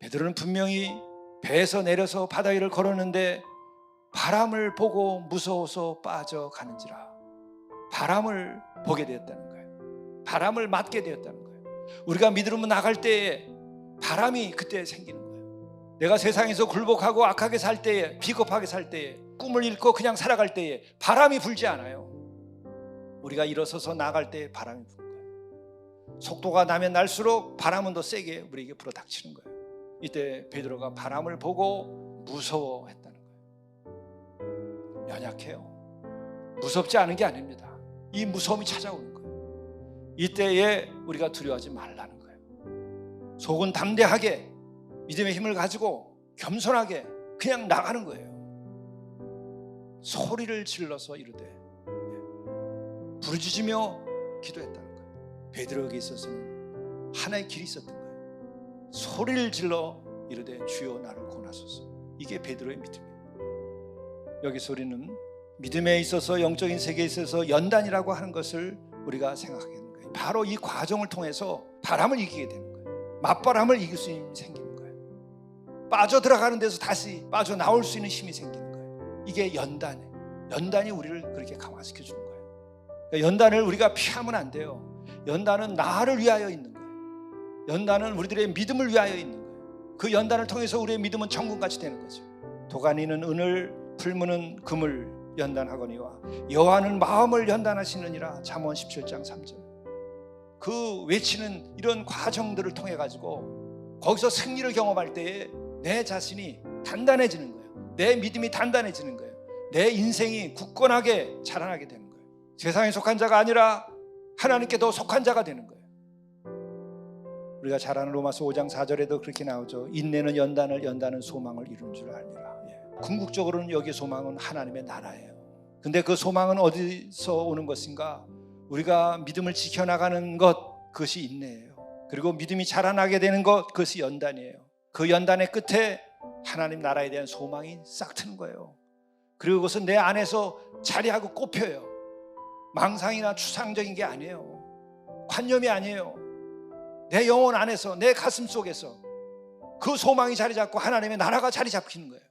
베드로는 분명히 배에서 내려서 바다 위를 걸었는데 바람을 보고 무서워서 빠져가는지라 바람을 보게 되었다는 거예요. 바람을 맞게 되었다는 거예요. 우리가 믿음으로 나갈 때에 바람이 그때 생기는 거예요. 내가 세상에서 굴복하고 악하게 살 때에 비겁하게 살 때에 꿈을 잃고 그냥 살아갈 때에 바람이 불지 않아요. 우리가 일어서서 나갈 때에 바람이 부는 거예요. 속도가 나면 날수록 바람은 더 세게 우리에게 불어닥치는 거예요. 이때 베드로가 바람을 보고 무서워했다는 거예요. 연약해요. 무섭지 않은 게 아닙니다. 이 무서움이 찾아오는 거예요. 이때에 우리가 두려워하지 말라는 거예요. 속은 담대하게 믿음의 힘을 가지고 겸손하게 그냥 나가는 거예요. 소리를 질러서 이르되 예. 부르짖으며 기도했다는 거예요. 베드로에게 있어서는 하나의 길이 있었던 거예요. 소리를 질러 이르되 주여 나를 권하소서. 이게 베드로의 믿음이에요. 여기서 우리는 믿음에 있어서 영적인 세계에 있어서 연단이라고 하는 것을 우리가 생각하게 되는 거예요. 바로 이 과정을 통해서 바람을 이기게 되는 거예요. 맞바람을 이길 수 있는 힘이 생기는 거예요. 빠져 들어가는 데서 다시 빠져 나올 수 있는 힘이 생기는 거예요. 이게 연단이에요. 연단이 우리를 그렇게 강화시켜 주는 거예요. 그러니까 연단을 우리가 피하면 안 돼요. 연단은 나를 위하여 있는 거예요. 연단은 우리들의 믿음을 위하여 있는 거예요. 그 연단을 통해서 우리의 믿음은 천국같이 되는 거죠. 도가니는 은을, 풀무는 금을 연단하거니와 여호와는 마음을 연단하시느니라 잠언 17장 3절. 그 외치는 이런 과정들을 통해 가지고 거기서 승리를 경험할 때에 내 자신이 단단해지는 거예요. 내 믿음이 단단해지는 거예요. 내 인생이 굳건하게 자라나게 되는 거예요. 세상에 속한 자가 아니라 하나님께 더 속한 자가 되는 거예요. 우리가 잘 아는 로마서 5장 4절에도 그렇게 나오죠. 인내는 연단을 연단은 소망을 이룬 줄 알미라. 예. 궁극적으로는 여기 소망은 하나님의 나라예요. 근데 그 소망은 어디서 오는 것인가? 우리가 믿음을 지켜나가는 것 그것이 인내예요. 그리고 믿음이 자라나게 되는 것 그것이 연단이에요. 그 연단의 끝에 하나님 나라에 대한 소망이 싹 트는 거예요. 그리고 그것은 내 안에서 자리하고 꼽혀요. 망상이나 추상적인 게 아니에요. 관념이 아니에요. 내 영혼 안에서 내 가슴 속에서 그 소망이 자리 잡고 하나님의 나라가 자리 잡히는 거예요.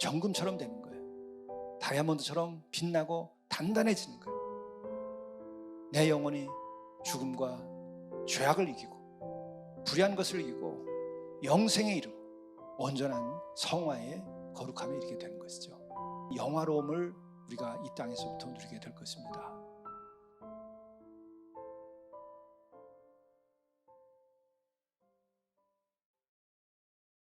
정금처럼 되는 거예요. 다이아몬드처럼 빛나고 단단해지는 거예요. 내 영혼이 죽음과 죄악을 이기고 불의한 것을 이기고 영생에 이르고 온전한 성화의 거룩함에 이르게 되는 것이죠. 영화로움을 우리가 이 땅에서부터 누리게 될 것입니다.